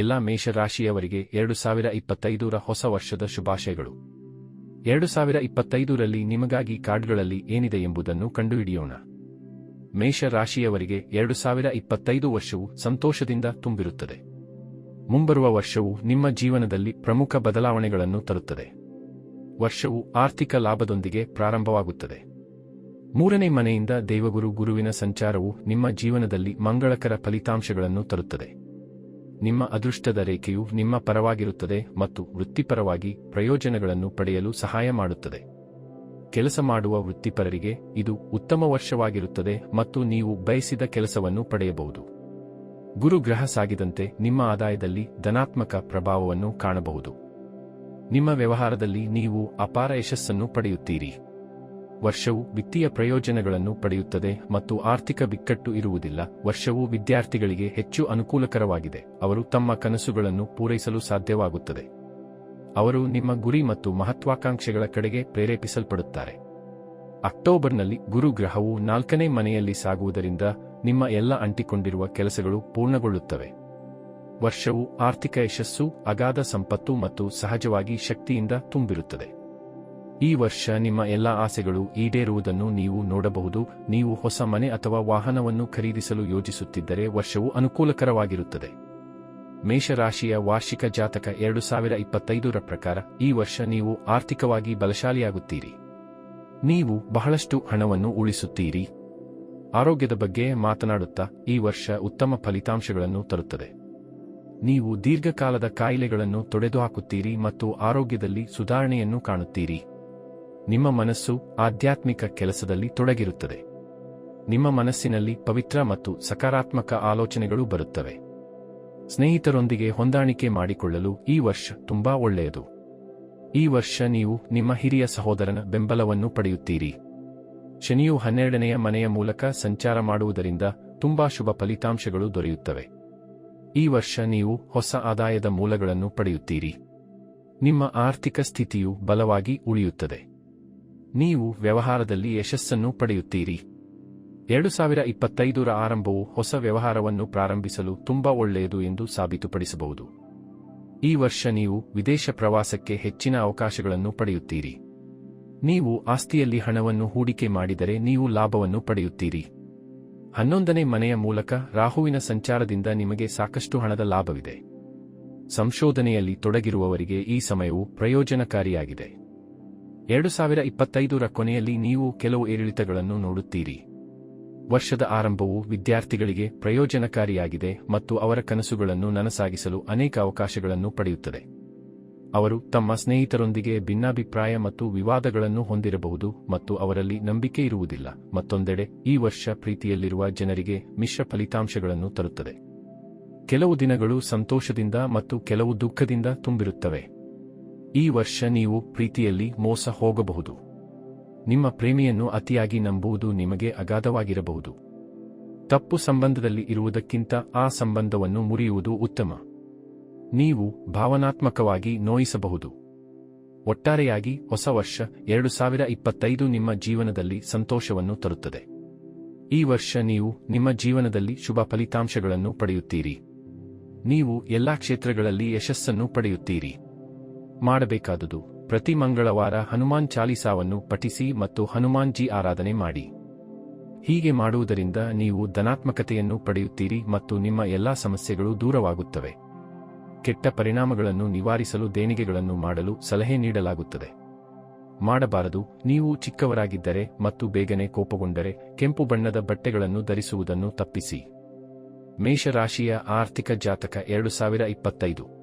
ಎಲ್ಲ ಮೇಷರಾಶಿಯವರಿಗೆ ಎರಡು ಸಾವಿರ ಇಪ್ಪತ್ತೈದರ ಹೊಸ ವರ್ಷದ ಶುಭಾಶಯಗಳು. ಎರಡು ಸಾವಿರ ಇಪ್ಪತ್ತೈದರಲ್ಲಿ ನಿಮಗಾಗಿ ಕಾರ್ಡ್ಗಳಲ್ಲಿ ಏನಿದೆ ಎಂಬುದನ್ನು ಕಂಡುಹಿಡಿಯೋಣ. ಮೇಷರಾಶಿಯವರಿಗೆ ಎರಡು ಸಾವಿರ ಇಪ್ಪತ್ತೈದು ವರ್ಷವು ಸಂತೋಷದಿಂದ ತುಂಬಿರುತ್ತದೆ. ಮುಂಬರುವ ವರ್ಷವು ನಿಮ್ಮ ಜೀವನದಲ್ಲಿ ಪ್ರಮುಖ ಬದಲಾವಣೆಗಳನ್ನು ತರುತ್ತದೆ. ವರ್ಷವು ಆರ್ಥಿಕ ಲಾಭದೊಂದಿಗೆ ಪ್ರಾರಂಭವಾಗುತ್ತದೆ. ಮೂರನೇ ಮನೆಯಿಂದ ದೇವಗುರು ಗುರುವಿನ ಸಂಚಾರವು ನಿಮ್ಮ ಜೀವನದಲ್ಲಿ ಮಂಗಳಕರ ಫಲಿತಾಂಶಗಳನ್ನು ತರುತ್ತದೆ. ನಿಮ್ಮ ಅದೃಷ್ಟದ ರೇಖೆಯು ನಿಮ್ಮ ಪರವಾಗಿರುತ್ತದೆ ಮತ್ತು ವೃತ್ತಿಪರವಾಗಿ ಪ್ರಯೋಜನಗಳನ್ನು ಪಡೆಯಲು ಸಹಾಯ ಮಾಡುತ್ತದೆ. ಕೆಲಸ ಮಾಡುವ ವೃತ್ತಿಪರರಿಗೆ ಇದು ಉತ್ತಮ ವರ್ಷವಾಗಿರುತ್ತದೆ ಮತ್ತು ನೀವು ಬಯಸಿದ ಕೆಲಸವನ್ನು ಪಡೆಯಬಹುದು. ಗುರು ಗ್ರಹ ಸಾಗಿದಂತೆ ನಿಮ್ಮ ಆದಾಯದಲ್ಲಿ ಧನಾತ್ಮಕ ಪ್ರಭಾವವನ್ನು ಕಾಣಬಹುದು. ನಿಮ್ಮ ವ್ಯವಹಾರದಲ್ಲಿ ನೀವು ಅಪಾರ ಯಶಸ್ಸನ್ನು ಪಡೆಯುತ್ತೀರಿ. ವರ್ಷವು ವಿತ್ತೀಯ ಪ್ರಯೋಜನಗಳನ್ನು ಪಡೆಯುತ್ತದೆ ಮತ್ತು ಆರ್ಥಿಕ ಬಿಕ್ಕಟ್ಟು ಇರುವುದಿಲ್ಲ. ವರ್ಷವು ವಿದ್ಯಾರ್ಥಿಗಳಿಗೆ ಹೆಚ್ಚು ಅನುಕೂಲಕರವಾಗಿದೆ. ಅವರು ತಮ್ಮ ಕನಸುಗಳನ್ನು ಪೂರೈಸಲು ಸಾಧ್ಯವಾಗುತ್ತದೆ. ಅವರು ನಿಮ್ಮ ಗುರಿ ಮತ್ತು ಮಹತ್ವಾಕಾಂಕ್ಷೆಗಳ ಕಡೆಗೆ ಪ್ರೇರೇಪಿಸಲ್ಪಡುತ್ತಾರೆ. ಅಕ್ಟೋಬರ್ನಲ್ಲಿ ಗುರುಗ್ರಹವು ನಾಲ್ಕನೇ ಮನೆಯಲ್ಲಿ ಸಾಗುವುದರಿಂದ ನಿಮ್ಮ ಎಲ್ಲ ಅಂಟಿಕೊಂಡಿರುವ ಕೆಲಸಗಳು ಪೂರ್ಣಗೊಳ್ಳುತ್ತವೆ. ವರ್ಷವು ಆರ್ಥಿಕ ಯಶಸ್ಸು, ಅಗಾಧ ಸಂಪತ್ತು ಮತ್ತು ಸಹಜವಾಗಿ ಶಕ್ತಿಯಿಂದ ತುಂಬಿರುತ್ತದೆ. ಈ ವರ್ಷ ನಿಮ್ಮ ಎಲ್ಲಾ ಆಸೆಗಳು ಈಡೇರುವುದನ್ನು ನೀವು ನೋಡಬಹುದು. ನೀವು ಹೊಸ ಮನೆ ಅಥವಾ ವಾಹನವನ್ನು ಖರೀದಿಸಲು ಯೋಜಿಸುತ್ತಿದ್ದರೆ ವರ್ಷವು ಅನುಕೂಲಕರವಾಗಿರುತ್ತದೆ. ಮೇಷರಾಶಿಯ ವಾರ್ಷಿಕ ಜಾತಕ ಎರಡು ಸಾವಿರ ಇಪ್ಪತ್ತೈದರ ಪ್ರಕಾರ ಈ ವರ್ಷ ನೀವು ಆರ್ಥಿಕವಾಗಿ ಬಲಶಾಲಿಯಾಗುತ್ತೀರಿ. ನೀವು ಬಹಳಷ್ಟು ಹಣವನ್ನು ಉಳಿಸುತ್ತೀರಿ. ಆರೋಗ್ಯದ ಬಗ್ಗೆ ಮಾತನಾಡುತ್ತಾ ಈ ವರ್ಷ ಉತ್ತಮ ಫಲಿತಾಂಶಗಳನ್ನು ತರುತ್ತದೆ. ನೀವು ದೀರ್ಘಕಾಲದ ಕಾಯಿಲೆಗಳನ್ನು ತೊಡೆದುಹಾಕುತ್ತೀರಿ ಮತ್ತು ಆರೋಗ್ಯದಲ್ಲಿ ಸುಧಾರಣೆಯನ್ನು ಕಾಣುತ್ತೀರಿ. ನಿಮ್ಮ ಮನಸ್ಸು ಆಧ್ಯಾತ್ಮಿಕ ಕೆಲಸದಲ್ಲಿ ತೊಡಗಿರುತ್ತದೆ. ನಿಮ್ಮ ಮನಸ್ಸಿನಲ್ಲಿ ಪವಿತ್ರ ಮತ್ತು ಸಕಾರಾತ್ಮಕ ಆಲೋಚನೆಗಳು ಬರುತ್ತವೆ. ಸ್ನೇಹಿತರೊಂದಿಗೆ ಹೊಂದಾಣಿಕೆ ಮಾಡಿಕೊಳ್ಳಲು ಈ ವರ್ಷ ತುಂಬಾ ಒಳ್ಳೆಯದು. ಈ ವರ್ಷ ನೀವು ನಿಮ್ಮ ಹಿರಿಯ ಸಹೋದರನ ಬೆಂಬಲವನ್ನು ಪಡೆಯುತ್ತೀರಿ. ಶನಿಯು ಹನ್ನೆರಡನೆಯ ಮನೆಯ ಮೂಲಕ ಸಂಚಾರ ಮಾಡುವುದರಿಂದ ತುಂಬಾ ಶುಭ ಫಲಿತಾಂಶಗಳು ದೊರೆಯುತ್ತವೆ. ಈ ವರ್ಷ ನೀವು ಹೊಸ ಆದಾಯದ ಮೂಲಗಳನ್ನು ಪಡೆಯುತ್ತೀರಿ. ನಿಮ್ಮ ಆರ್ಥಿಕ ಸ್ಥಿತಿಯು ಬಲವಾಗಿ ಉಳಿಯುತ್ತದೆ. ನೀವು ವ್ಯವಹಾರದಲ್ಲಿ ಯಶಸ್ಸನ್ನು ಪಡೆಯುತ್ತೀರಿ. ಎರಡು ಸಾವಿರ ಇಪ್ಪತ್ತೈದರ ಆರಂಭವು ಹೊಸ ವ್ಯವಹಾರವನ್ನು ಪ್ರಾರಂಭಿಸಲು ತುಂಬಾ ಒಳ್ಳೆಯದು ಎಂದು ಸಾಬೀತುಪಡಿಸಬಹುದು. ಈ ವರ್ಷ ನೀವು ವಿದೇಶ ಪ್ರವಾಸಕ್ಕೆ ಹೆಚ್ಚಿನ ಅವಕಾಶಗಳನ್ನು ಪಡೆಯುತ್ತೀರಿ. ನೀವು ಆಸ್ತಿಯಲ್ಲಿ ಹಣವನ್ನು ಹೂಡಿಕೆ ಮಾಡಿದರೆ ನೀವು ಲಾಭವನ್ನು ಪಡೆಯುತ್ತೀರಿ. ಹನ್ನೊಂದನೇ ಮನೆಯ ಮೂಲಕ ರಾಹುವಿನ ಸಂಚಾರದಿಂದ ನಿಮಗೆ ಸಾಕಷ್ಟು ಹಣದ ಲಾಭವಿದೆ. ಸಂಶೋಧನೆಯಲ್ಲಿ ತೊಡಗಿರುವವರಿಗೆ ಈ ಸಮಯವು ಪ್ರಯೋಜನಕಾರಿಯಾಗಿದೆ. ಎರಡು ಸಾವಿರ ಇಪ್ಪತ್ತೈದರ ಕೊನೆಯಲ್ಲಿ ನೀವು ಕೆಲವು ಏರಿಳಿತಗಳನ್ನು ನೋಡುತ್ತೀರಿ. ವರ್ಷದ ಆರಂಭವು ವಿದ್ಯಾರ್ಥಿಗಳಿಗೆ ಪ್ರಯೋಜನಕಾರಿಯಾಗಿದೆ ಮತ್ತು ಅವರ ಕನಸುಗಳನ್ನು ನನಸಾಗಿಸಲು ಅನೇಕ ಅವಕಾಶಗಳನ್ನು ಪಡೆಯುತ್ತದೆ. ಅವರು ತಮ್ಮ ಸ್ನೇಹಿತರೊಂದಿಗೆ ಭಿನ್ನಾಭಿಪ್ರಾಯ ಮತ್ತು ವಿವಾದಗಳನ್ನು ಹೊಂದಿರಬಹುದು ಮತ್ತು ಅವರಲ್ಲಿ ನಂಬಿಕೆ ಇರುವುದಿಲ್ಲ. ಮತ್ತೊಂದೆಡೆ, ಈ ವರ್ಷ ಪ್ರೀತಿಯಲ್ಲಿರುವ ಜನರಿಗೆ ಮಿಶ್ರ ಫಲಿತಾಂಶಗಳನ್ನು ತರುತ್ತದೆ. ಕೆಲವು ದಿನಗಳು ಸಂತೋಷದಿಂದ ಮತ್ತು ಕೆಲವು ದುಃಖದಿಂದ ತುಂಬಿರುತ್ತವೆ. ಈ ವರ್ಷ ನೀವು ಪ್ರೀತಿಯಲ್ಲಿ ಮೋಸ ಹೋಗಬಹುದು. ನಿಮ್ಮ ಪ್ರೇಮಿಯನ್ನು ಅತಿಯಾಗಿ ನಂಬುವುದು ನಿಮಗೆ ಅಗಾಧವಾಗಿರಬಹುದು. ತಪ್ಪು ಸಂಬಂಧದಲ್ಲಿ ಇರುವುದಕ್ಕಿಂತ ಆ ಸಂಬಂಧವನ್ನು ಮುರಿಯುವುದು ಉತ್ತಮ. ನೀವು ಭಾವನಾತ್ಮಕವಾಗಿ ನೋಯಿಸಬಹುದು. ಒಟ್ಟಾರೆಯಾಗಿ ಹೊಸ ವರ್ಷ ಎರಡು ಸಾವಿರ ಇಪ್ಪತ್ತೈದು ನಿಮ್ಮ ಜೀವನದಲ್ಲಿ ಸಂತೋಷವನ್ನು ತರುತ್ತದೆ. ಈ ವರ್ಷ ನೀವು ನಿಮ್ಮ ಜೀವನದಲ್ಲಿ ಶುಭ ಫಲಿತಾಂಶಗಳನ್ನು ಪಡೆಯುತ್ತೀರಿ. ನೀವು ಎಲ್ಲಾ ಕ್ಷೇತ್ರಗಳಲ್ಲಿ ಯಶಸ್ಸನ್ನು ಪಡೆಯುತ್ತೀರಿ. ಮಾಡಬೇಕಾದುದು. ಪ್ರತಿ ಮಂಗಳವಾರ ಹನುಮಾನ್ ಚಾಲಿಸಾವನ್ನು ಪಠಿಸಿ ಮತ್ತು ಹನುಮಾನ್ ಜಿ ಆರಾಧನೆ ಮಾಡಿ. ಹೀಗೆ ಮಾಡುವುದರಿಂದ ನೀವು ಧನಾತ್ಮಕತೆಯನ್ನು ಪಡೆಯುತ್ತೀರಿ ಮತ್ತು ನಿಮ್ಮ ಎಲ್ಲಾ ಸಮಸ್ಯೆಗಳು ದೂರವಾಗುತ್ತವೆ. ಕೆಟ್ಟ ಪರಿಣಾಮಗಳನ್ನು ನಿವಾರಿಸಲು ದೇಣಿಗೆಗಳನ್ನು ಮಾಡಲು ಸಲಹೆ ನೀಡಲಾಗುತ್ತದೆ. ಮಾಡಬಾರದು, ನೀವು ಚಿಕ್ಕವರಾಗಿದ್ದರೆ ಮತ್ತು ಬೇಗನೆ ಕೋಪಗೊಂಡರೆ ಕೆಂಪು ಬಣ್ಣದ ಬಟ್ಟೆಗಳನ್ನು ಧರಿಸುವುದನ್ನು ತಪ್ಪಿಸಿ. ಮೇಷರಾಶಿಯ ಆರ್ಥಿಕ ಜಾತಕ ಎರಡು ಸಾವಿರ ಇಪ್ಪತ್ತೈದು.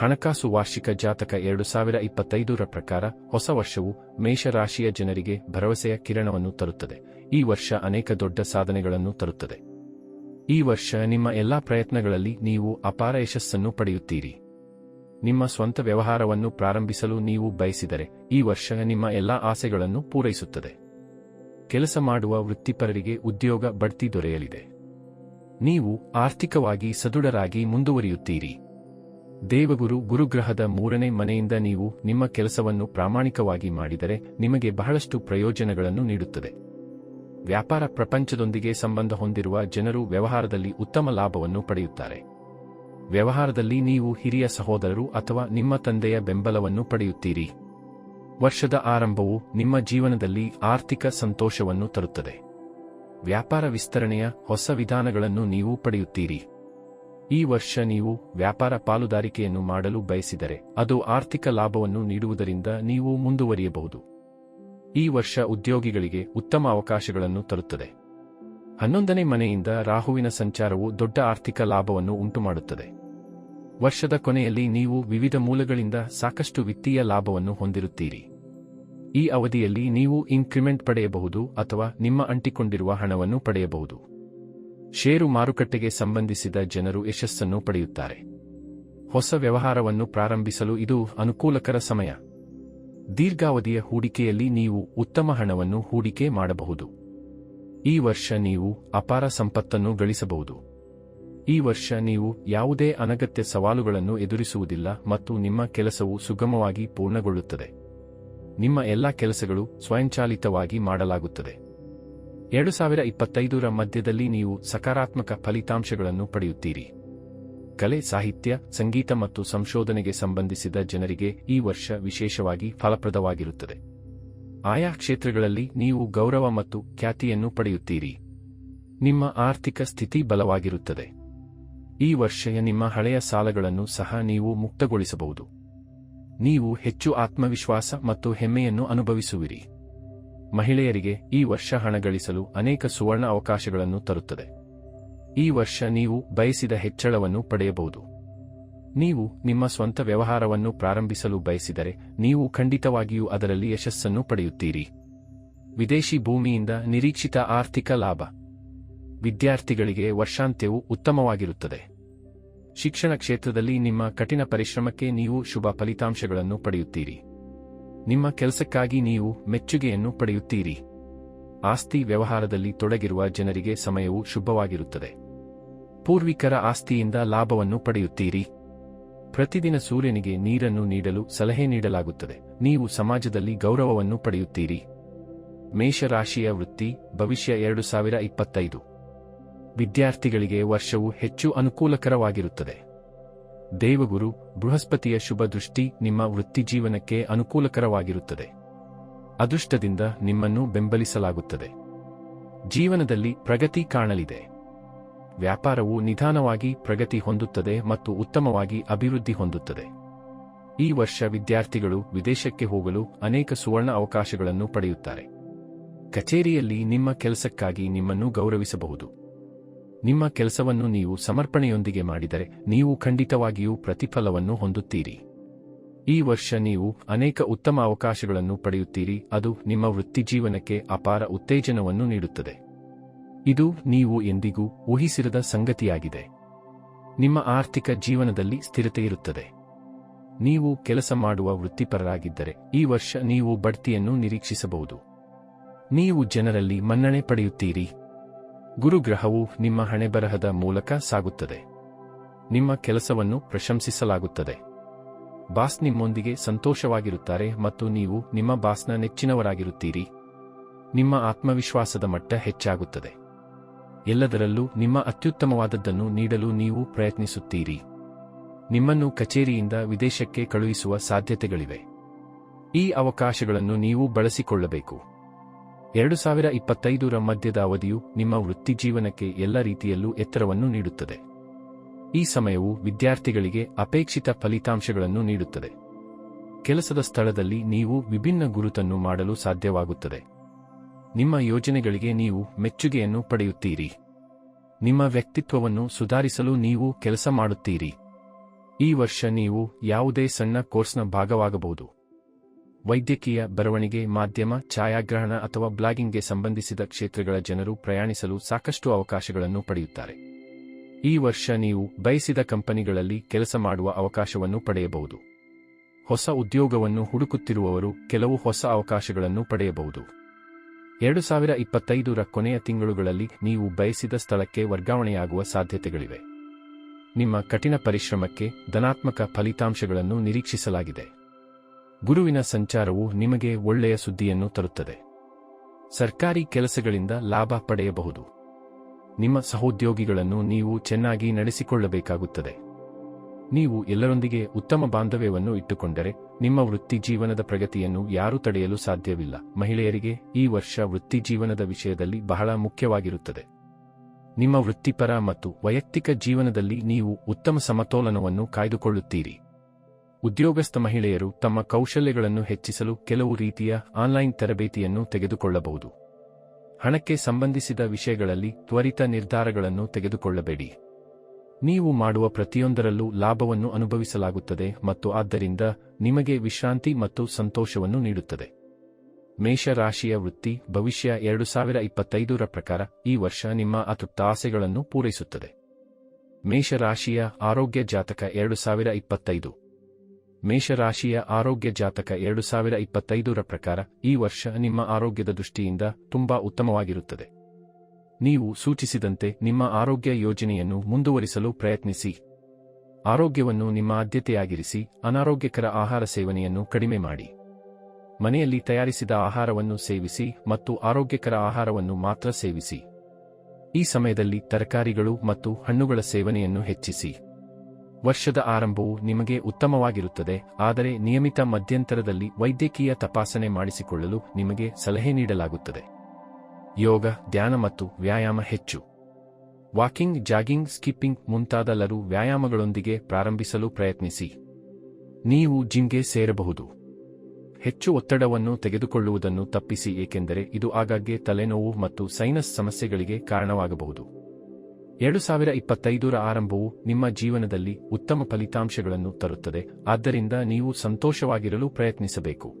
ಹಣಕಾಸು ವಾರ್ಷಿಕ ಜಾತಕ ಎರಡು ಸಾವಿರ ಇಪ್ಪತ್ತೈದರ ಪ್ರಕಾರ ಹೊಸ ವರ್ಷವು ಮೇಷರಾಶಿಯ ಜನರಿಗೆ ಭರವಸೆಯ ಕಿರಣವನ್ನು ತರುತ್ತದೆ. ಈ ವರ್ಷ ಅನೇಕ ದೊಡ್ಡ ಸಾಧನೆಗಳನ್ನು ತರುತ್ತದೆ. ಈ ವರ್ಷ ನಿಮ್ಮ ಎಲ್ಲಾ ಪ್ರಯತ್ನಗಳಲ್ಲಿ ನೀವು ಅಪಾರ ಯಶಸ್ಸನ್ನು ಪಡೆಯುತ್ತೀರಿ. ನಿಮ್ಮ ಸ್ವಂತ ವ್ಯವಹಾರವನ್ನು ಪ್ರಾರಂಭಿಸಲು ನೀವು ಬಯಸಿದರೆ ಈ ವರ್ಷ ನಿಮ್ಮ ಎಲ್ಲಾ ಆಸೆಗಳನ್ನು ಪೂರೈಸುತ್ತದೆ. ಕೆಲಸ ಮಾಡುವ ವೃತ್ತಿಪರರಿಗೆ ಉದ್ಯೋಗ ಬಡ್ತಿ ದೊರೆಯಲಿದೆ. ನೀವು ಆರ್ಥಿಕವಾಗಿ ಸದೃಢರಾಗಿ ಮುಂದುವರಿಯುತ್ತೀರಿ. ದೇವಗುರು ಗುರುಗ್ರಹದ ಮೂರನೇ ಮನೆಯಿಂದ ನೀವು ನಿಮ್ಮ ಕೆಲಸವನ್ನು ಪ್ರಾಮಾಣಿಕವಾಗಿ ಮಾಡಿದರೆ ನಿಮಗೆ ಬಹಳಷ್ಟು ಪ್ರಯೋಜನಗಳನ್ನು ನೀಡುತ್ತದೆ. ವ್ಯಾಪಾರ ಪ್ರಪಂಚದೊಂದಿಗೆ ಸಂಬಂಧ ಹೊಂದಿರುವ ಜನರು ವ್ಯವಹಾರದಲ್ಲಿ ಉತ್ತಮ ಲಾಭವನ್ನು ಪಡೆಯುತ್ತಾರೆ. ವ್ಯವಹಾರದಲ್ಲಿ ನೀವು ಹಿರಿಯ ಸಹೋದರರು ಅಥವಾ ನಿಮ್ಮ ತಂದೆಯ ಬೆಂಬಲವನ್ನು ಪಡೆಯುತ್ತೀರಿ. ವರ್ಷದ ಆರಂಭವು ನಿಮ್ಮ ಜೀವನದಲ್ಲಿ ಆರ್ಥಿಕ ಸಂತೋಷವನ್ನು ತರುತ್ತದೆ. ವ್ಯಾಪಾರ ವಿಸ್ತರಣೆಯ ಹೊಸ ವಿಧಾನಗಳನ್ನು ನೀವು ಪಡೆಯುತ್ತೀರಿ. ಈ ವರ್ಷ ನೀವು ವ್ಯಾಪಾರ ಪಾಲುದಾರಿಕೆಯನ್ನು ಮಾಡಲು ಬಯಸಿದರೆ ಅದು ಆರ್ಥಿಕ ಲಾಭವನ್ನು ನೀಡುವುದರಿಂದ ನೀವು ಮುಂದುವರಿಯಬಹುದು. ಈ ವರ್ಷ ಉದ್ಯೋಗಿಗಳಿಗೆ ಉತ್ತಮ ಅವಕಾಶಗಳನ್ನು ತರುತ್ತದೆ. ಹನ್ನೊಂದನೇ ಮನೆಯಿಂದ ರಾಹುವಿನ ಸಂಚಾರವು ದೊಡ್ಡ ಆರ್ಥಿಕ ಲಾಭವನ್ನು ಉಂಟುಮಾಡುತ್ತದೆ. ವರ್ಷದ ಕೊನೆಯಲ್ಲಿ ನೀವು ವಿವಿಧ ಮೂಲಗಳಿಂದ ಸಾಕಷ್ಟು ವಿತ್ತೀಯ ಲಾಭವನ್ನು ಹೊಂದಿರುತ್ತೀರಿ. ಈ ಅವಧಿಯಲ್ಲಿ ನೀವು ಇನ್ಕ್ರಿಮೆಂಟ್ ಪಡೆಯಬಹುದು ಅಥವಾ ನಿಮ್ಮ ಅಂಟಿಕೊಂಡಿರುವ ಹಣವನ್ನು ಪಡೆಯಬಹುದು. ಷೇರು ಮಾರುಕಟ್ಟೆಗೆ ಸಂಬಂಧಿಸಿದ ಜನರು ಯಶಸ್ಸನ್ನು ಪಡೆಯುತ್ತಾರೆ. ಹೊಸ ವ್ಯವಹಾರವನ್ನು ಪ್ರಾರಂಭಿಸಲು ಇದು ಅನುಕೂಲಕರ ಸಮಯ. ದೀರ್ಘಾವಧಿಯ ಹೂಡಿಕೆಯಲ್ಲಿ ನೀವು ಉತ್ತಮ ಹಣವನ್ನು ಹೂಡಿಕೆ ಮಾಡಬಹುದು. ಈ ವರ್ಷ ನೀವು ಅಪಾರ ಸಂಪತ್ತನ್ನು ಗಳಿಸಬಹುದು. ಈ ವರ್ಷ ನೀವು ಯಾವುದೇ ಅನಗತ್ಯ ಸವಾಲುಗಳನ್ನು ಎದುರಿಸುವುದಿಲ್ಲ ಮತ್ತು ನಿಮ್ಮ ಕೆಲಸವು ಸುಗಮವಾಗಿ ಪೂರ್ಣಗೊಳ್ಳುತ್ತದೆ. ನಿಮ್ಮ ಎಲ್ಲಾ ಕೆಲಸಗಳು ಸ್ವಯಂಚಾಲಿತವಾಗಿ ಮಾಡಲಾಗುತ್ತದೆ. ಎರಡು ಸಾವಿರ ಇಪ್ಪತ್ತೈದರ ಮಧ್ಯದಲ್ಲಿ ನೀವು ಸಕಾರಾತ್ಮಕ ಫಲಿತಾಂಶಗಳನ್ನು ಪಡೆಯುತ್ತೀರಿ. ಕಲೆ, ಸಾಹಿತ್ಯ, ಸಂಗೀತ ಮತ್ತು ಸಂಶೋಧನೆಗೆ ಸಂಬಂಧಿಸಿದ ಜನರಿಗೆ ಈ ವರ್ಷ ವಿಶೇಷವಾಗಿ ಫಲಪ್ರದವಾಗಿರುತ್ತದೆ. ಆಯಾ ಕ್ಷೇತ್ರಗಳಲ್ಲಿ ನೀವು ಗೌರವ ಮತ್ತು ಖ್ಯಾತಿಯನ್ನು ಪಡೆಯುತ್ತೀರಿ. ನಿಮ್ಮ ಆರ್ಥಿಕ ಸ್ಥಿತಿ ಬಲವಾಗಿರುತ್ತದೆ. ಈ ವರ್ಷ ನಿಮ್ಮ ಹಳೆಯ ಸಾಲಗಳನ್ನು ಸಹ ನೀವು ಮುಕ್ತಗೊಳಿಸಬಹುದು. ನೀವು ಹೆಚ್ಚು ಆತ್ಮವಿಶ್ವಾಸ ಮತ್ತು ಹೆಮ್ಮೆಯನ್ನು ಅನುಭವಿಸುವಿರಿ. ಮಹಿಳೆಯರಿಗೆ ಈ ವರ್ಷ ಹಣ ಗಳಿಸಲು ಅನೇಕ ಸುವರ್ಣ ಅವಕಾಶಗಳನ್ನು ತರುತ್ತದೆ. ಈ ವರ್ಷ ನೀವು ಬಯಸಿದ ಹೆಚ್ಚಳವನ್ನು ಪಡೆಯಬಹುದು. ನೀವು ನಿಮ್ಮ ಸ್ವಂತ ವ್ಯವಹಾರವನ್ನು ಪ್ರಾರಂಭಿಸಲು ಬಯಸಿದರೆ ನೀವು ಖಂಡಿತವಾಗಿಯೂ ಅದರಲ್ಲಿ ಯಶಸ್ಸನ್ನು ಪಡೆಯುತ್ತೀರಿ. ವಿದೇಶಿ ಭೂಮಿಯಿಂದ ನಿರೀಕ್ಷಿತ ಆರ್ಥಿಕ ಲಾಭ. ವಿದ್ಯಾರ್ಥಿಗಳಿಗೆ ವರ್ಷಾಂತ್ಯವು ಉತ್ತಮವಾಗಿರುತ್ತದೆ. ಶಿಕ್ಷಣ ಕ್ಷೇತ್ರದಲ್ಲಿ ನಿಮ್ಮ ಕಠಿಣ ಪರಿಶ್ರಮಕ್ಕೆ ನೀವು ಶುಭ ಫಲಿತಾಂಶಗಳನ್ನು ಪಡೆಯುತ್ತೀರಿ. ನಿಮ್ಮ ಕೆಲಸಕ್ಕಾಗಿ ನೀವು ಮೆಚ್ಚುಗೆಯನ್ನು ಪಡೆಯುತ್ತೀರಿ. ಆಸ್ತಿ ವ್ಯವಹಾರದಲ್ಲಿ ತೊಡಗಿರುವ ಜನರಿಗೆ ಸಮಯವು ಶುಭವಾಗಿರುತ್ತದೆ. ಪೂರ್ವಿಕರ ಆಸ್ತಿಯಿಂದ ಲಾಭವನ್ನು ಪಡೆಯುತ್ತೀರಿ. ಪ್ರತಿದಿನ ಸೂರ್ಯನಿಗೆ ನೀರನ್ನು ನೀಡಲು ಸಲಹೆ ನೀಡಲಾಗುತ್ತದೆ. ನೀವು ಸಮಾಜದಲ್ಲಿ ಗೌರವವನ್ನು ಪಡೆಯುತ್ತೀರಿ. ಮೇಷರಾಶಿಯ ವೃತ್ತಿ, ಭವಿಷ್ಯ ಎರಡು ಸಾವಿರ ಇಪ್ಪತ್ತೈದು. ವಿದ್ಯಾರ್ಥಿಗಳಿಗೆ ವರ್ಷವು ಹೆಚ್ಚು ಅನುಕೂಲಕರವಾಗಿರುತ್ತದೆ. ದೇವಗುರು, ಬೃಹಸ್ಪತಿಯ ಶುಭ ದೃಷ್ಟಿ ನಿಮ್ಮ ವೃತ್ತಿಜೀವನಕ್ಕೆ ಅನುಕೂಲಕರವಾಗಿರುತ್ತದೆ. ಅದೃಷ್ಟದಿಂದ ನಿಮ್ಮನ್ನು ಬೆಂಬಲಿಸಲಾಗುತ್ತದೆ. ಜೀವನದಲ್ಲಿ ಪ್ರಗತಿ ಕಾಣಲಿದೆ. ವ್ಯಾಪಾರವು ನಿಧಾನವಾಗಿ ಪ್ರಗತಿ ಹೊಂದುತ್ತದೆ ಮತ್ತು ಉತ್ತಮವಾಗಿ ಅಭಿವೃದ್ಧಿ ಹೊಂದುತ್ತದೆ. ಈ ವರ್ಷ ವಿದ್ಯಾರ್ಥಿಗಳು ವಿದೇಶಕ್ಕೆ ಹೋಗಲು ಅನೇಕ ಸುವರ್ಣ ಅವಕಾಶಗಳನ್ನು ಪಡೆಯುತ್ತಾರೆ. ಕಚೇರಿಯಲ್ಲಿ ನಿಮ್ಮ ಕೆಲಸಕ್ಕಾಗಿ ನಿಮ್ಮನ್ನು ಗೌರವಿಸಬಹುದು. ನಿಮ್ಮ ಕೆಲಸವನ್ನು ನೀವು ಸಮರ್ಪಣೆಯೊಂದಿಗೆ ಮಾಡಿದರೆ ನೀವು ಖಂಡಿತವಾಗಿಯೂ ಪ್ರತಿಫಲವನ್ನು ಹೊಂದುತ್ತೀರಿ. ಈ ವರ್ಷ ನೀವು ಅನೇಕ ಉತ್ತಮ ಅವಕಾಶಗಳನ್ನು ಪಡೆಯುತ್ತೀರಿ, ಅದು ನಿಮ್ಮ ವೃತ್ತಿಜೀವನಕ್ಕೆ ಅಪಾರ ಉತ್ತೇಜನವನ್ನು ನೀಡುತ್ತದೆ. ಇದು ನೀವು ಎಂದಿಗೂ ಊಹಿಸಿರದ ಸಂಗತಿಯಾಗಿದೆ. ನಿಮ್ಮ ಆರ್ಥಿಕ ಜೀವನದಲ್ಲಿ ಸ್ಥಿರತೆ ಇರುತ್ತದೆ. ನೀವು ಕೆಲಸ ಮಾಡುವ ವೃತ್ತಿಪರರಾಗಿದ್ದರೆ ಈ ವರ್ಷ ನೀವು ಬಡ್ತಿಯನ್ನು ನಿರೀಕ್ಷಿಸಬಹುದು. ನೀವು ಜನರಲ್ಲಿ ಮನ್ನಣೆ ಪಡೆಯುತ್ತೀರಿ. ಗುರುಗ್ರಹವು ನಿಮ್ಮ ಹಣೆಬರಹದ ಮೂಲಕ ಸಾಗುತ್ತದೆ. ನಿಮ್ಮ ಕೆಲಸವನ್ನು ಪ್ರಶಂಸಿಸಲಾಗುತ್ತದೆ. ಬಾಸ್ ನಿಮ್ಮೊಂದಿಗೆ ಸಂತೋಷವಾಗಿರುತ್ತಾರೆ ಮತ್ತು ನೀವು ನಿಮ್ಮ ಬಾಸ್ನ ನೆಚ್ಚಿನವರಾಗಿರುತ್ತೀರಿ. ನಿಮ್ಮ ಆತ್ಮವಿಶ್ವಾಸದ ಮಟ್ಟ ಹೆಚ್ಚಾಗುತ್ತದೆ. ಎಲ್ಲದರಲ್ಲೂ ನಿಮ್ಮ ಅತ್ಯುತ್ತಮವಾದದ್ದನ್ನು ನೀಡಲು ನೀವು ಪ್ರಯತ್ನಿಸುತ್ತೀರಿ. ನಿಮ್ಮನ್ನು ಕಚೇರಿಯಿಂದ ವಿದೇಶಕ್ಕೆ ಕಳುಹಿಸುವ ಸಾಧ್ಯತೆಗಳಿವೆ. ಈ ಅವಕಾಶಗಳನ್ನು ನೀವು ಬಳಸಿಕೊಳ್ಳಬೇಕು. ಎರಡು ಸಾವಿರ ಇಪ್ಪತ್ತೈದರ ಮಧ್ಯದ ಅವಧಿಯು ನಿಮ್ಮ ವೃತ್ತಿಜೀವನಕ್ಕೆ ಎಲ್ಲ ರೀತಿಯಲ್ಲೂ ಎತ್ತರವನ್ನು ನೀಡುತ್ತದೆ. ಈ ಸಮಯವು ವಿದ್ಯಾರ್ಥಿಗಳಿಗೆ ಅಪೇಕ್ಷಿತ ಫಲಿತಾಂಶಗಳನ್ನು ನೀಡುತ್ತದೆ. ಕೆಲಸದ ಸ್ಥಳದಲ್ಲಿ ನೀವು ವಿಭಿನ್ನ ಗುರುತನ್ನು ಮಾಡಲು ಸಾಧ್ಯವಾಗುತ್ತದೆ. ನಿಮ್ಮ ಯೋಜನೆಗಳಿಗೆ ನೀವು ಮೆಚ್ಚುಗೆಯನ್ನು ಪಡೆಯುತ್ತೀರಿ. ನಿಮ್ಮ ವ್ಯಕ್ತಿತ್ವವನ್ನು ಸುಧಾರಿಸಲು ನೀವು ಕೆಲಸ ಮಾಡುತ್ತೀರಿ. ಈ ವರ್ಷ ನೀವು ಯಾವುದೇ ಸಣ್ಣ ಕೋರ್ಸ್ನ ಭಾಗವಾಗಬಹುದು. ವೈದ್ಯಕೀಯ ಬರವಣಿಗೆ ಮಾಧ್ಯಮ, ಛಾಯಾಗ್ರಹಣ ಅಥವಾ ಬ್ಲಾಗಿಂಗ್ಗೆ ಸಂಬಂಧಿಸಿದ ಕ್ಷೇತ್ರಗಳ ಜನರು ಪ್ರಯಾಣಿಸಲು ಸಾಕಷ್ಟು ಅವಕಾಶಗಳನ್ನು ಪಡೆಯುತ್ತಾರೆ. ಈ ವರ್ಷ ನೀವು ಬಯಸಿದ ಕಂಪನಿಗಳಲ್ಲಿ ಕೆಲಸ ಮಾಡುವ ಅವಕಾಶವನ್ನು ಪಡೆಯಬಹುದು. ಹೊಸ ಉದ್ಯೋಗವನ್ನು ಹುಡುಕುತ್ತಿರುವವರು ಕೆಲವು ಹೊಸ ಅವಕಾಶಗಳನ್ನು ಪಡೆಯಬಹುದು. ಎರಡು ಸಾವಿರ ಇಪ್ಪತ್ತೈದರ ಕೊನೆಯ ತಿಂಗಳುಗಳಲ್ಲಿ ನೀವು ಬಯಸಿದ ಸ್ಥಳಕ್ಕೆ ವರ್ಗಾವಣೆಯಾಗುವ ಸಾಧ್ಯತೆಗಳಿವೆ. ನಿಮ್ಮ ಕಠಿಣ ಪರಿಶ್ರಮಕ್ಕೆ ಧನಾತ್ಮಕ ಫಲಿತಾಂಶಗಳನ್ನು ನಿರೀಕ್ಷಿಸಲಾಗಿದೆ. ಗುರುವಿನ ಸಂಚಾರವು ನಿಮಗೆ ಒಳ್ಳೆಯ ಸುದ್ದಿಯನ್ನು ತರುತ್ತದೆ. ಸರ್ಕಾರಿ ಕೆಲಸಗಳಿಂದ ಲಾಭ ಪಡೆಯಬಹುದು. ನಿಮ್ಮ ಸಹೋದ್ಯೋಗಿಗಳನ್ನು ನೀವು ಚೆನ್ನಾಗಿ ನಡೆಸಿಕೊಳ್ಳಬೇಕಾಗುತ್ತದೆ. ನೀವು ಎಲ್ಲರೊಂದಿಗೆ ಉತ್ತಮ ಬಾಂಧವ್ಯವನ್ನು ಇಟ್ಟುಕೊಂಡರೆ ನಿಮ್ಮ ವೃತ್ತಿ ಜೀವನದ ಪ್ರಗತಿಯನ್ನು ಯಾರೂ ತಡೆಯಲು ಸಾಧ್ಯವಿಲ್ಲ. ಮಹಿಳೆಯರಿಗೆ ಈ ವರ್ಷ ವೃತ್ತಿ ಜೀವನದ ವಿಷಯದಲ್ಲಿ ಬಹಳ ಮುಖ್ಯವಾಗಿರುತ್ತದೆ. ನಿಮ್ಮ ವೃತ್ತಿಪರ ಮತ್ತು ವೈಯಕ್ತಿಕ ಜೀವನದಲ್ಲಿ ನೀವು ಉತ್ತಮ ಸಮತೋಲನವನ್ನು ಕಾಯ್ದುಕೊಳ್ಳುತ್ತೀರಿ. ಉದ್ಯೋಗಸ್ಥ ಮಹಿಳೆಯರು ತಮ್ಮ ಕೌಶಲ್ಯಗಳನ್ನು ಹೆಚ್ಚಿಸಲು ಕೆಲವು ರೀತಿಯ ಆನ್ಲೈನ್ ತರಬೇತಿಯನ್ನು ತೆಗೆದುಕೊಳ್ಳಬಹುದು. ಹಣಕ್ಕೆ ಸಂಬಂಧಿಸಿದ ವಿಷಯಗಳಲ್ಲಿ ತ್ವರಿತ ನಿರ್ಧಾರಗಳನ್ನು ತೆಗೆದುಕೊಳ್ಳಬೇಡಿ. ನೀವು ಮಾಡುವ ಪ್ರತಿಯೊಂದರಲ್ಲೂ ಲಾಭವನ್ನು ಅನುಭವಿಸಲಾಗುತ್ತದೆ ಮತ್ತು ಆದ್ದರಿಂದ ನಿಮಗೆ ವಿಶ್ರಾಂತಿ ಮತ್ತು ಸಂತೋಷವನ್ನು ನೀಡುತ್ತದೆ. ಮೇಷರಾಶಿಯ ವೃತ್ತಿ ಭವಿಷ್ಯ ಎರಡು ಸಾವಿರ ಇಪ್ಪತ್ತೈದರ ಪ್ರಕಾರ ಈ ವರ್ಷ ನಿಮ್ಮ ಅತೃಪ್ತ ಆಸೆಗಳನ್ನು ಪೂರೈಸುತ್ತದೆ. ಮೇಷರಾಶಿಯ ಆರೋಗ್ಯ ಜಾತಕ ಎರಡು ಸಾವಿರ ಇಪ್ಪತ್ತೈದು. ಮೇಷರಾಶಿಯ ಆರೋಗ್ಯ ಜಾತಕ ಎರಡು ಸಾವಿರ ಇಪ್ಪತ್ತೈದರ ಪ್ರಕಾರ ಈ ವರ್ಷ ನಿಮ್ಮ ಆರೋಗ್ಯದ ದೃಷ್ಟಿಯಿಂದ ತುಂಬಾ ಉತ್ತಮವಾಗಿರುತ್ತದೆ. ನೀವು ಸೂಚಿಸಿದಂತೆ ನಿಮ್ಮ ಆರೋಗ್ಯ ಯೋಜನೆಯನ್ನು ಮುಂದುವರಿಸಲು ಪ್ರಯತ್ನಿಸಿ. ಆರೋಗ್ಯವನ್ನು ನಿಮ್ಮ ಆದ್ಯತೆಯಾಗಿರಿಸಿ, ಅನಾರೋಗ್ಯಕರ ಆಹಾರ ಸೇವನೆಯನ್ನು ಕಡಿಮೆ ಮಾಡಿ. ಮನೆಯಲ್ಲಿ ತಯಾರಿಸಿದ ಆಹಾರವನ್ನು ಸೇವಿಸಿ ಮತ್ತು ಆರೋಗ್ಯಕರ ಆಹಾರವನ್ನು ಮಾತ್ರ ಸೇವಿಸಿ. ಈ ಸಮಯದಲ್ಲಿ ತರಕಾರಿಗಳು ಮತ್ತು ಹಣ್ಣುಗಳ ಸೇವನೆಯನ್ನು ಹೆಚ್ಚಿಸಿ. ವರ್ಷದ ಆರಂಭವು ನಿಮಗೆ ಉತ್ತಮವಾಗಿರುತ್ತದೆ, ಆದರೆ ನಿಯಮಿತ ಮಧ್ಯಂತರದಲ್ಲಿ ವೈದ್ಯಕೀಯ ತಪಾಸಣೆ ಮಾಡಿಸಿಕೊಳ್ಳಲು ನಿಮಗೆ ಸಲಹೆ ನೀಡಲಾಗುತ್ತದೆ. ಯೋಗ, ಧ್ಯಾನ ಮತ್ತು ವ್ಯಾಯಾಮ ಹೆಚ್ಚು. ವಾಕಿಂಗ್, ಜಾಗಿಂಗ್, ಸ್ಕಿಪ್ಪಿಂಗ್ ಮುಂತಾದ ಲರು ವ್ಯಾಯಾಮಗಳೊಂದಿಗೆ ಪ್ರಾರಂಭಿಸಲು ಪ್ರಯತ್ನಿಸಿ. ನೀವು ಜಿಮ್ಗೆ ಸೇರಬಹುದು. ಹೆಚ್ಚು ಒತ್ತಡವನ್ನು ತೆಗೆದುಕೊಳ್ಳುವುದನ್ನು ತಪ್ಪಿಸಿ, ಏಕೆಂದರೆ ಇದು ಆಗಾಗ್ಗೆ ತಲೆನೋವು ಮತ್ತು ಸೈನಸ್ ಸಮಸ್ಯೆಗಳಿಗೆ ಕಾರಣವಾಗಬಹುದು. ಎರಡು ಸಾವಿರ ಇಪ್ಪತ್ತೈದರ ಆರಂಭವು ನಿಮ್ಮ ಜೀವನದಲ್ಲಿ ಉತ್ತಮ ಫಲಿತಾಂಶಗಳನ್ನು ತರುತ್ತದೆ. ಆದ್ದರಿಂದ ನೀವು ಸಂತೋಷವಾಗಿರಲು ಪ್ರಯತ್ನಿಸಬೇಕು.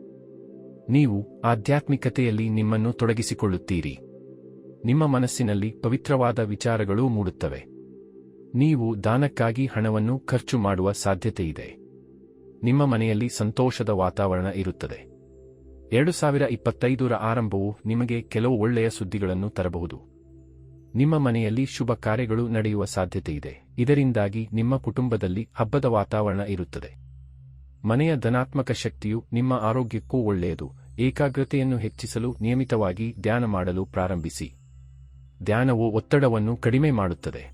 ನೀವು ಆಧ್ಯಾತ್ಮಿಕತೆಯಲ್ಲಿ ನಿಮ್ಮನ್ನು ತೊಡಗಿಸಿಕೊಳ್ಳುತ್ತೀರಿ. ನಿಮ್ಮ ಮನಸ್ಸಿನಲ್ಲಿ ಪವಿತ್ರವಾದ ವಿಚಾರಗಳು ಮೂಡುತ್ತವೆ. ನೀವು ದಾನಕ್ಕಾಗಿ ಹಣವನ್ನು ಖರ್ಚು ಮಾಡುವ ಸಾಧ್ಯತೆಯಿದೆ. ನಿಮ್ಮ ಮನೆಯಲ್ಲಿ ಸಂತೋಷದ ವಾತಾವರಣ ಇರುತ್ತದೆ. ಎರಡು ಸಾವಿರ ಇಪ್ಪತ್ತೈದರ ಆರಂಭವು ನಿಮಗೆ ಕೆಲವು ಒಳ್ಳೆಯ ಸುದ್ದಿಗಳನ್ನು ತರಬಹುದು. ನಿಮ್ಮ ಮನೆಯಲ್ಲಿ ಶುಭ ಕಾರ್ಯಗಳು ನಡೆಯುವ ಸಾಧ್ಯತೆಯಿದೆ. ಇದರಿಂದಾಗಿ ನಿಮ್ಮ ಕುಟುಂಬದಲ್ಲಿ ಹಬ್ಬದ ವಾತಾವರಣ ಇರುತ್ತದೆ. ಮನೆಯ ಧನಾತ್ಮಕ ಶಕ್ತಿಯು ನಿಮ್ಮ ಆರೋಗ್ಯಕ್ಕೂ ಒಳ್ಳೆಯದು. ಏಕಾಗ್ರತೆಯನ್ನು ಹೆಚ್ಚಿಸಲು ನಿಯಮಿತವಾಗಿ ಧ್ಯಾನ ಮಾಡಲು ಪ್ರಾರಂಭಿಸಿ. ಧ್ಯಾನವು ಒತ್ತಡವನ್ನು ಕಡಿಮೆ ಮಾಡುತ್ತದೆ.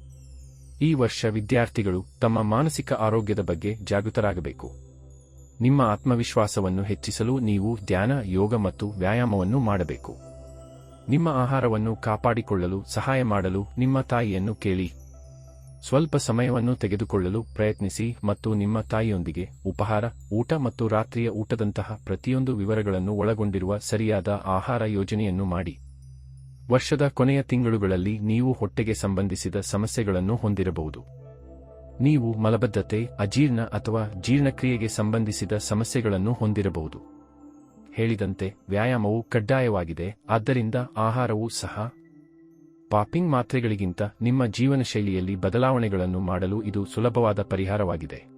ಈ ವರ್ಷ ವಿದ್ಯಾರ್ಥಿಗಳು ತಮ್ಮ ಮಾನಸಿಕ ಆರೋಗ್ಯದ ಬಗ್ಗೆ ಜಾಗೃತರಾಗಬೇಕು. ನಿಮ್ಮ ಆತ್ಮವಿಶ್ವಾಸವನ್ನು ಹೆಚ್ಚಿಸಲು ನೀವು ಧ್ಯಾನ, ಯೋಗ ಮತ್ತು ವ್ಯಾಯಾಮವನ್ನು ಮಾಡಬೇಕು. ನಿಮ್ಮ ಆಹಾರವನ್ನು ಕಾಪಾಡಿಕೊಳ್ಳಲು, ಸಹಾಯ ಮಾಡಲು ನಿಮ್ಮ ತಾಯಿಯನ್ನು ಕೇಳಿ. ಸ್ವಲ್ಪ ಸಮಯವನ್ನು ತೆಗೆದುಕೊಳ್ಳಲು ಪ್ರಯತ್ನಿಸಿ ಮತ್ತು ನಿಮ್ಮ ತಾಯಿಯೊಂದಿಗೆ ಉಪಹಾರ, ಊಟ ಮತ್ತು ರಾತ್ರಿಯ ಊಟದಂತಹ ಪ್ರತಿಯೊಂದು ವಿವರಗಳನ್ನು ಒಳಗೊಂಡಿರುವ ಸರಿಯಾದ ಆಹಾರ ಯೋಜನೆಯನ್ನು ಮಾಡಿ. ವರ್ಷದ ಕೊನೆಯ ತಿಂಗಳುಗಳಲ್ಲಿ ನೀವು ಹೊಟ್ಟೆಗೆ ಸಂಬಂಧಿಸಿದ ಸಮಸ್ಯೆಗಳನ್ನು ಹೊಂದಿರಬಹುದು. ನೀವು ಮಲಬದ್ಧತೆ, ಅಜೀರ್ಣ ಅಥವಾ ಜೀರ್ಣಕ್ರಿಯೆಗೆ ಸಂಬಂಧಿಸಿದ ಸಮಸ್ಯೆಗಳನ್ನು ಹೊಂದಿರಬಹುದು. ಹೇಳಿದಂತೆ ವ್ಯಾಯಾಮವು ಕಡ್ಡಾಯವಾಗಿದೆ, ಆದ್ದರಿಂದ ಆಹಾರವೂ ಸಹ ಪಾಪಿಂಗ್ ಮಾತ್ರೆಗಳಿಗಿಂತ ನಿಮ್ಮ ಜೀವನ ಶೈಲಿಯಲ್ಲಿ ಬದಲಾವಣೆಗಳನ್ನು ಮಾಡಲು ಇದು ಸುಲಭವಾದ ಪರಿಹಾರವಾಗಿದೆ.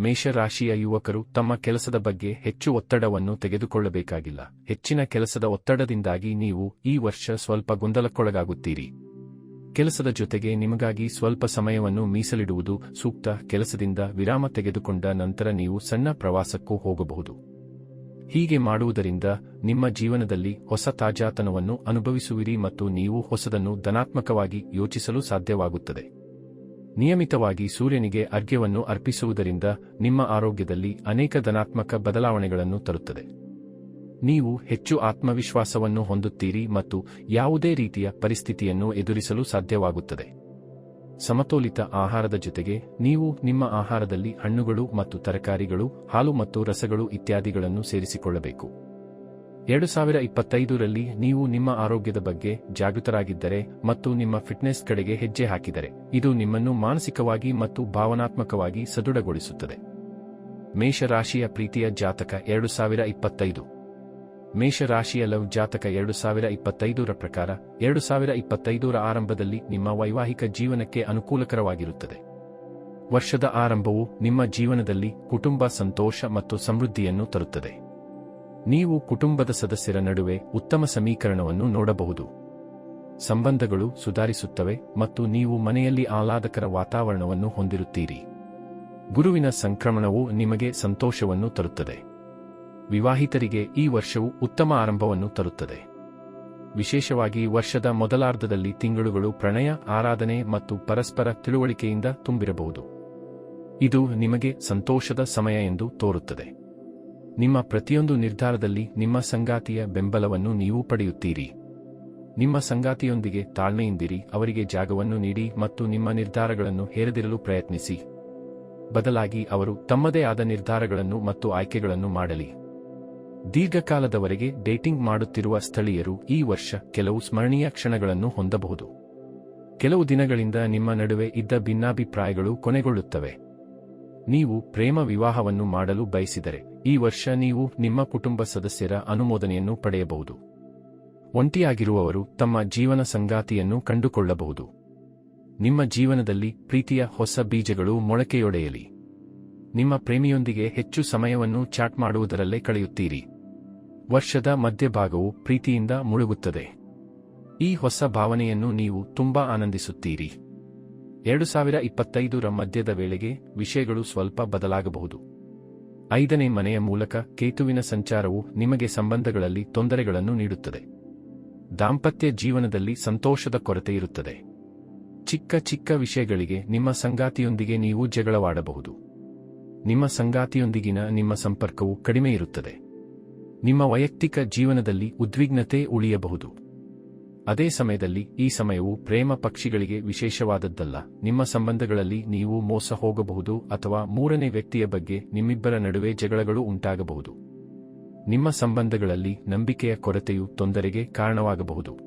ಮೇಷರಾಶಿಯ ಯುವಕರು ತಮ್ಮ ಕೆಲಸದ ಬಗ್ಗೆ ಹೆಚ್ಚು ಒತ್ತಡವನ್ನು ತೆಗೆದುಕೊಳ್ಳಬೇಕಾಗಿಲ್ಲ. ಹೆಚ್ಚಿನ ಕೆಲಸದ ಒತ್ತಡದಿಂದಾಗಿ ನೀವು ಈ ವರ್ಷ ಸ್ವಲ್ಪ ಗೊಂದಲಕ್ಕೊಳಗಾಗುತ್ತೀರಿ. ಕೆಲಸದ ಜೊತೆಗೆ ನಿಮಗಾಗಿ ಸ್ವಲ್ಪ ಸಮಯವನ್ನು ಮೀಸಲಿಡುವುದು ಸೂಕ್ತ. ಕೆಲಸದಿಂದ ವಿರಾಮ ತೆಗೆದುಕೊಂಡ ನಂತರ ನೀವು ಸಣ್ಣ ಪ್ರವಾಸಕ್ಕೂ ಹೋಗಬಹುದು. ಹೀಗೆ ಮಾಡುವುದರಿಂದ ನಿಮ್ಮ ಜೀವನದಲ್ಲಿ ಹೊಸ ತಾಜಾತನವನ್ನು ಅನುಭವಿಸುವಿರಿ ಮತ್ತು ನೀವು ಹೊಸದನ್ನು ಧನಾತ್ಮಕವಾಗಿ ಯೋಚಿಸಲು ಸಾಧ್ಯವಾಗುತ್ತದೆ. ನಿಯಮಿತವಾಗಿ ಸೂರ್ಯನಿಗೆ ಅರ್ಘ್ಯವನ್ನು ಅರ್ಪಿಸುವುದರಿಂದ ನಿಮ್ಮ ಆರೋಗ್ಯದಲ್ಲಿ ಅನೇಕ ಧನಾತ್ಮಕ ಬದಲಾವಣೆಗಳನ್ನು ತರುತ್ತದೆ. ನೀವು ಹೆಚ್ಚು ಆತ್ಮವಿಶ್ವಾಸವನ್ನು ಹೊಂದುತ್ತೀರಿ ಮತ್ತು ಯಾವುದೇ ರೀತಿಯ ಪರಿಸ್ಥಿತಿಯನ್ನು ಎದುರಿಸಲು ಸಾಧ್ಯವಾಗುತ್ತದೆ. ಸಮತೋಲಿತ ಆಹಾರದ ಜೊತೆಗೆ ನೀವು ನಿಮ್ಮ ಆಹಾರದಲ್ಲಿ ಹಣ್ಣುಗಳು ಮತ್ತು ತರಕಾರಿಗಳು, ಹಾಲು ಮತ್ತು ರಸಗಳು ಇತ್ಯಾದಿಗಳನ್ನು ಸೇರಿಸಿಕೊಳ್ಳಬೇಕು. ಎರಡು ಸಾವಿರ ಇಪ್ಪತ್ತೈದರಲ್ಲಿ ನೀವು ನಿಮ್ಮ ಆರೋಗ್ಯದ ಬಗ್ಗೆ ಜಾಗೃತರಾಗಿದ್ದರೆ ಮತ್ತು ನಿಮ್ಮ ಫಿಟ್ನೆಸ್ ಕಡೆಗೆ ಹೆಜ್ಜೆ ಹಾಕಿದರೆ, ಇದು ನಿಮ್ಮನ್ನು ಮಾನಸಿಕವಾಗಿ ಮತ್ತು ಭಾವನಾತ್ಮಕವಾಗಿ ಸದೃಢಗೊಳಿಸುತ್ತದೆ. ಮೇಷರಾಶಿಯ ಪ್ರೀತಿಯ ಜಾತಕ ಎರಡು ಸಾವಿರ ಇಪ್ಪತ್ತೈದು. ಮೇಷರಾಶಿಯ ಲವ್ ಜಾತಕ ಎರಡು ಸಾವಿರ ಇಪ್ಪತ್ತೈದರ ಪ್ರಕಾರ ಎರಡು ಸಾವಿರ ಇಪ್ಪತ್ತೈದರ ಆರಂಭದಲ್ಲಿ ನಿಮ್ಮ ವೈವಾಹಿಕ ಜೀವನಕ್ಕೆ ಅನುಕೂಲಕರವಾಗಿರುತ್ತದೆ. ವರ್ಷದ ಆರಂಭವು ನಿಮ್ಮ ಜೀವನದಲ್ಲಿ ಕುಟುಂಬ ಸಂತೋಷ ಮತ್ತು ಸಮೃದ್ಧಿಯನ್ನು ತರುತ್ತದೆ. ನೀವು ಕುಟುಂಬದ ಸದಸ್ಯರ ನಡುವೆ ಉತ್ತಮ ಸಮೀಕರಣವನ್ನು ನೋಡಬಹುದು. ಸಂಬಂಧಗಳು ಸುಧಾರಿಸುತ್ತವೆ ಮತ್ತು ನೀವು ಮನೆಯಲ್ಲಿ ಆಹ್ಲಾದಕರ ವಾತಾವರಣವನ್ನು ಹೊಂದಿರುತ್ತೀರಿ. ಗುರುವಿನ ಸಂಕ್ರಮಣವು ನಿಮಗೆ ಸಂತೋಷವನ್ನು ತರುತ್ತದೆ. ವಿವಾಹಿತರಿಗೆ ಈ ವರ್ಷವು ಉತ್ತಮ ಆರಂಭವನ್ನು ತರುತ್ತದೆ. ವಿಶೇಷವಾಗಿ ವರ್ಷದ ಮೊದಲಾರ್ಧದಲ್ಲಿ ತಿಂಗಳುಗಳು ಪ್ರಣಯ, ಆರಾಧನೆ ಮತ್ತು ಪರಸ್ಪರ ತಿಳುವಳಿಕೆಯಿಂದ ತುಂಬಿರಬಹುದು. ಇದು ನಿಮಗೆ ಸಂತೋಷದ ಸಮಯ ಎಂದು ತೋರುತ್ತದೆ. ನಿಮ್ಮ ಪ್ರತಿಯೊಂದು ನಿರ್ಧಾರದಲ್ಲಿ ನಿಮ್ಮ ಸಂಗಾತಿಯ ಬೆಂಬಲವನ್ನು ನೀವು ಪಡೆಯುತ್ತೀರಿ. ನಿಮ್ಮ ಸಂಗಾತಿಯೊಂದಿಗೆ ತಾಳ್ಮೆಯಿಂದಿರಿ, ಅವರಿಗೆ ಜಾಗವನ್ನು ನೀಡಿ ಮತ್ತು ನಿಮ್ಮ ನಿರ್ಧಾರಗಳನ್ನು ಹೇರದಿರಲು ಪ್ರಯತ್ನಿಸಿ. ಬದಲಾಗಿ ಅವರು ತಮ್ಮದೇ ಆದ ನಿರ್ಧಾರಗಳನ್ನು ಮತ್ತು ಆಯ್ಕೆಗಳನ್ನು ಮಾಡಲಿ. ದೀರ್ಘಕಾಲದವರೆಗೆ ಡೇಟಿಂಗ್ ಮಾಡುತ್ತಿರುವ ಸ್ಥಳೀಯರು ಈ ವರ್ಷ ಕೆಲವು ಸ್ಮರಣೀಯ ಕ್ಷಣಗಳನ್ನು ಹೊಂದಬಹುದು. ಕೆಲವು ದಿನಗಳಿಂದ ನಿಮ್ಮ ನಡುವೆ ಇದ್ದ ಭಿನ್ನಾಭಿಪ್ರಾಯಗಳು ಕೊನೆಗೊಳ್ಳುತ್ತವೆ. ನೀವು ಪ್ರೇಮ ವಿವಾಹವನ್ನು ಮಾಡಲು ಬಯಸಿದರೆ ಈ ವರ್ಷ ನೀವು ನಿಮ್ಮ ಕುಟುಂಬ ಸದಸ್ಯರ ಅನುಮೋದನೆಯನ್ನು ಪಡೆಯಬಹುದು. ಒಂಟಿಯಾಗಿರುವವರು ತಮ್ಮ ಜೀವನ ಸಂಗಾತಿಯನ್ನು ಕಂಡುಕೊಳ್ಳಬಹುದು. ನಿಮ್ಮ ಜೀವನದಲ್ಲಿ ಪ್ರೀತಿಯ ಹೊಸ ಬೀಜಗಳು ಮೊಳಕೆಯೊಡೆಯಲಿ. ನಿಮ್ಮ ಪ್ರೇಮಿಯೊಂದಿಗೆ ಹೆಚ್ಚು ಸಮಯವನ್ನು ಚಾಟ್ ಮಾಡುವುದರಲ್ಲೇ ಕಳೆಯುತ್ತೀರಿ. ವರ್ಷದ ಮಧ್ಯಭಾಗವು ಪ್ರೀತಿಯಿಂದ ಮುಳುಗುತ್ತದೆ. ಈ ಹೊಸ ಭಾವನೆಯನ್ನು ನೀವು ತುಂಬಾ ಆನಂದಿಸುತ್ತೀರಿ. ಎರಡು ಸಾವಿರ ಇಪ್ಪತ್ತೈದರ ಮಧ್ಯದ ವೇಳೆಗೆ ವಿಷಯಗಳು ಸ್ವಲ್ಪ ಬದಲಾಗಬಹುದು. ಐದನೇ ಮನೆಯ ಮೂಲಕ ಕೇತುವಿನ ಸಂಚಾರವು ನಿಮಗೆ ಸಂಬಂಧಗಳಲ್ಲಿ ತೊಂದರೆಗಳನ್ನು ನೀಡುತ್ತದೆ. ದಾಂಪತ್ಯ ಜೀವನದಲ್ಲಿ ಸಂತೋಷದ ಕೊರತೆ ಇರುತ್ತದೆ. ಚಿಕ್ಕ ಚಿಕ್ಕ ವಿಷಯಗಳಿಗೆ ನಿಮ್ಮ ಸಂಗಾತಿಯೊಂದಿಗೆ ನೀವು ಜಗಳವಾಡಬಹುದು. ನಿಮ್ಮ ಸಂಗಾತಿಯೊಂದಿಗಿನ ನಿಮ್ಮ ಸಂಪರ್ಕವು ಕಡಿಮೆ ಇರುತ್ತದೆ. ನಿಮ್ಮ ವೈಯಕ್ತಿಕ ಜೀವನದಲ್ಲಿ ಉದ್ವಿಗ್ನತೆ ಉಳಿಯಬಹುದು. ಅದೇ ಸಮಯದಲ್ಲಿ ಈ ಸಮಯವು ಪ್ರೇಮ ಪಕ್ಷಿಗಳಿಗೆ ವಿಶೇಷವಾದದ್ದಲ್ಲ. ನಿಮ್ಮ ಸಂಬಂಧಗಳಲ್ಲಿ ನೀವು ಮೋಸ ಹೋಗಬಹುದು ಅಥವಾ ಮೂರನೇ ವ್ಯಕ್ತಿಯ ಬಗ್ಗೆ ನಿಮ್ಮಿಬ್ಬರ ನಡುವೆ ಜಗಳಗಳು ಉಂಟಾಗಬಹುದು. ನಿಮ್ಮ ಸಂಬಂಧಗಳಲ್ಲಿ ನಂಬಿಕೆಯ ಕೊರತೆಯು ತೊಂದರೆಗೆ ಕಾರಣವಾಗಬಹುದು.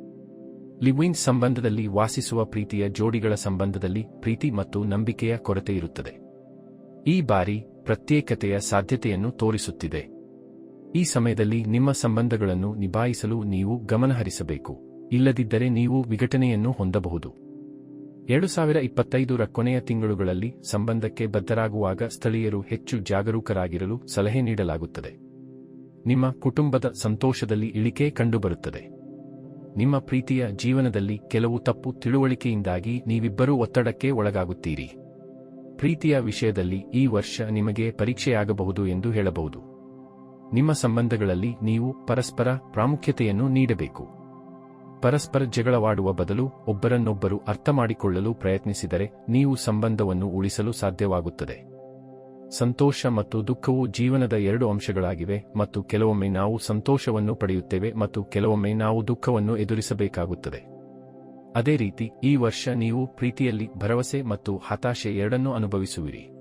ಲಿವಿನ್ ಸಂಬಂಧದಲ್ಲಿ ವಾಸಿಸುವ ಪ್ರೀತಿಯ ಜೋಡಿಗಳ ಸಂಬಂಧದಲ್ಲಿ ಪ್ರೀತಿ ಮತ್ತು ನಂಬಿಕೆಯ ಕೊರತೆಯಿರುತ್ತದೆ ಈ ಬಾರಿ ಪ್ರತ್ಯೇಕತೆಯ ಸಾಧ್ಯತೆಯನ್ನು ತೋರಿಸುತ್ತಿದೆ. ಈ ಸಮಯದಲ್ಲಿ ನಿಮ್ಮ ಸಂಬಂಧಗಳನ್ನು ನಿಭಾಯಿಸಲು ನೀವು ಗಮನಹರಿಸಬೇಕು. ಇಲ್ಲದಿದ್ದರೆ ನೀವು ವಿಘಟನೆಯನ್ನು ಹೊಂದಬಹುದು. ಎರಡು ಸಾವಿರ ಇಪ್ಪತ್ತೈದರ ಕೊನೆಯ ತಿಂಗಳುಗಳಲ್ಲಿ ಸಂಬಂಧಕ್ಕೆ ಬದ್ಧರಾಗುವಾಗ ಸ್ಥಳೀಯರು ಹೆಚ್ಚು ಜಾಗರೂಕರಾಗಿರಲು ಸಲಹೆ ನೀಡಲಾಗುತ್ತದೆ. ನಿಮ್ಮ ಕುಟುಂಬದ ಸಂತೋಷದಲ್ಲಿ ಇಳಿಕೆ ಕಂಡುಬರುತ್ತದೆ. ನಿಮ್ಮ ಪ್ರೀತಿಯ ಜೀವನದಲ್ಲಿ ಕೆಲವು ತಪ್ಪು ತಿಳುವಳಿಕೆಯಿಂದಾಗಿ ನೀವಿಬ್ಬರೂ ಒತ್ತಡಕ್ಕೆ ಒಳಗಾಗುತ್ತೀರಿ. ಪ್ರೀತಿಯ ವಿಷಯದಲ್ಲಿ ಈ ವರ್ಷ ನಿಮಗೆ ಪರೀಕ್ಷೆಯಾಗಬಹುದು ಎಂದು ಹೇಳಬಹುದು. ನಿಮ್ಮ ಸಂಬಂಧಗಳಲ್ಲಿ ನೀವು ಪರಸ್ಪರ ಪ್ರಾಮುಖ್ಯತೆಯನ್ನು ನೀಡಬೇಕು. ಪರಸ್ಪರ ಜಗಳವಾಡುವ ಬದಲು ಒಬ್ಬರನ್ನೊಬ್ಬರು ಅರ್ಥಮಾಡಿಕೊಳ್ಳಲು ಪ್ರಯತ್ನಿಸಿದರೆ ನೀವು ಸಂಬಂಧವನ್ನು ಉಳಿಸಲು ಸಾಧ್ಯವಾಗುತ್ತದೆ. ಸಂತೋಷ ಮತ್ತು ದುಃಖವು ಜೀವನದ ಎರಡು ಅಂಶಗಳಾಗಿವೆ ಮತ್ತು ಕೆಲವೊಮ್ಮೆ ನಾವು ಸಂತೋಷವನ್ನು ಪಡೆಯುತ್ತೇವೆ ಮತ್ತು ಕೆಲವೊಮ್ಮೆ ನಾವು ದುಃಖವನ್ನು ಎದುರಿಸಬೇಕಾಗುತ್ತದೆ. ಅದೇ ರೀತಿ, ಈ ವರ್ಷ ನೀವು ಪ್ರೀತಿಯಲ್ಲಿ ಭರವಸೆ ಮತ್ತು ಹತಾಶೆ ಎರಡನ್ನೂ ಅನುಭವಿಸುವಿರಿ.